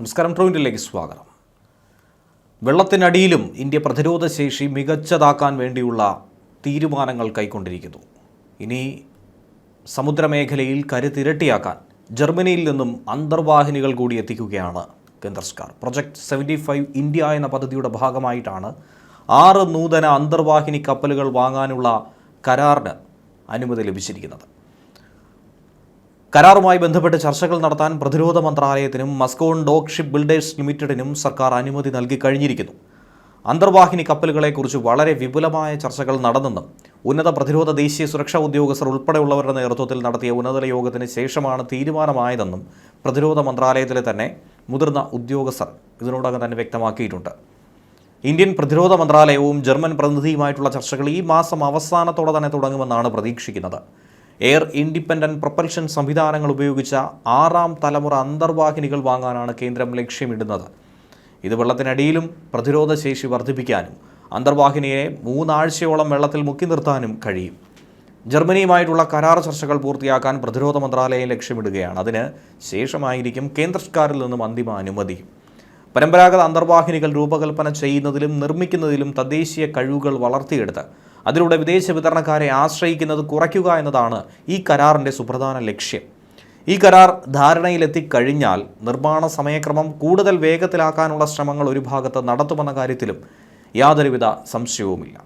നമസ്കാരം ട്രോയിന്റിലേക്ക് സ്വാഗതം. വെള്ളത്തിനടിയിലും ഇന്ത്യ പ്രതിരോധ ശേഷി മികച്ചതാക്കാൻ വേണ്ടിയുള്ള തീരുമാനങ്ങൾ കൈക്കൊണ്ടിരിക്കുന്നു. ഇനി സമുദ്രമേഖലയിൽ കരുത്തിരട്ടിയാക്കാൻ ജർമ്മനിയിൽ നിന്നും അന്തർവാഹിനികൾ കൂടി എത്തിക്കുകയാണ് കേന്ദ്ര സർക്കാർ പ്രൊജക്ട് സെവന്റി ഫൈവ് ഇന്ത്യ എന്ന പദ്ധതിയുടെ ഭാഗമായിട്ടാണ് ആറ് നൂതന അന്തർവാഹിനി കപ്പലുകൾ വാങ്ങാനുള്ള കരാറിന് അനുമതി ലഭിച്ചിരിക്കുന്നത്. കരാറുമായി ബന്ധപ്പെട്ട് ചർച്ചകൾ നടത്താൻ പ്രതിരോധ മന്ത്രാലയത്തിനും മസ്കോൺ ഡോക്ക് ഷിപ്പ് ബിൽഡേഴ്സ് ലിമിറ്റഡിനും സർക്കാർ അനുമതി നൽകി കഴിഞ്ഞിരിക്കുന്നു. അന്തർവാഹിനി കപ്പലുകളെക്കുറിച്ച് വളരെ വിപുലമായ ചർച്ചകൾ നടന്നെന്നും ഉന്നത പ്രതിരോധ ദേശീയ സുരക്ഷാ ഉദ്യോഗസ്ഥർ ഉൾപ്പെടെയുള്ളവരുടെ നേതൃത്വത്തിൽ നടത്തിയ ഉന്നതതല യോഗത്തിന് ശേഷമാണ് തീരുമാനമായതെന്നും പ്രതിരോധ മന്ത്രാലയത്തിലെ തന്നെ മുതിർന്ന ഉദ്യോഗസ്ഥർ ഇതിനോടകം തന്നെ വ്യക്തമാക്കിയിട്ടുണ്ട്. ഇന്ത്യൻ പ്രതിരോധ മന്ത്രാലയവും ജർമ്മൻ പ്രതിനിധിയുമായിട്ടുള്ള ചർച്ചകൾ ഈ മാസം അവസാനത്തോടെ തന്നെ തുടങ്ങുമെന്നാണ് പ്രതീക്ഷിക്കുന്നത്. എയർ ഇൻഡിപെൻഡന്റ് പ്രൊപ്പൽഷൻ സംവിധാനങ്ങൾ ഉപയോഗിച്ച ആറാം തലമുറ അന്തർവാഹിനികൾ വാങ്ങാനാണ് കേന്ദ്രം ലക്ഷ്യമിടുന്നത്. ഇത് വെള്ളത്തിനടിയിലും പ്രതിരോധ ശേഷി വർദ്ധിപ്പിക്കാനും അന്തർവാഹിനിയെ മൂന്നാഴ്ചയോളം വെള്ളത്തിൽ മുക്കി നിർത്താനും കഴിയും. ജർമ്മനിയുമായിട്ടുള്ള കരാർ ചർച്ചകൾ പൂർത്തിയാക്കാൻ പ്രതിരോധ മന്ത്രാലയം ലക്ഷ്യമിടുകയാണ്. അതിന് ശേഷമായിരിക്കും കേന്ദ്ര സർക്കാരിൽ നിന്നും അന്തിമ അനുമതി. പരമ്പരാഗത അന്തർവാഹിനികൾ രൂപകൽപ്പന ചെയ്യുന്നതിലും നിർമ്മിക്കുന്നതിലും തദ്ദേശീയ കഴിവുകൾ വളർത്തിയെടുത്ത് അതിലൂടെ വിദേശ വിതരണക്കാരെ ആശ്രയിക്കുന്നത് കുറയ്ക്കുക എന്നതാണ് ഈ കരാറിന്റെ സുപ്രധാന ലക്ഷ്യം. ഈ കരാർ ധാരണയിലെത്തിക്കഴിഞ്ഞാൽ നിർമ്മാണ സമയക്രമം കൂടുതൽ വേഗത്തിലാക്കാനുള്ള ശ്രമങ്ങൾ ഒരു ഭാഗത്ത് നടത്തുമെന്ന കാര്യത്തിലും യാതൊരുവിധ സംശയവുമില്ല.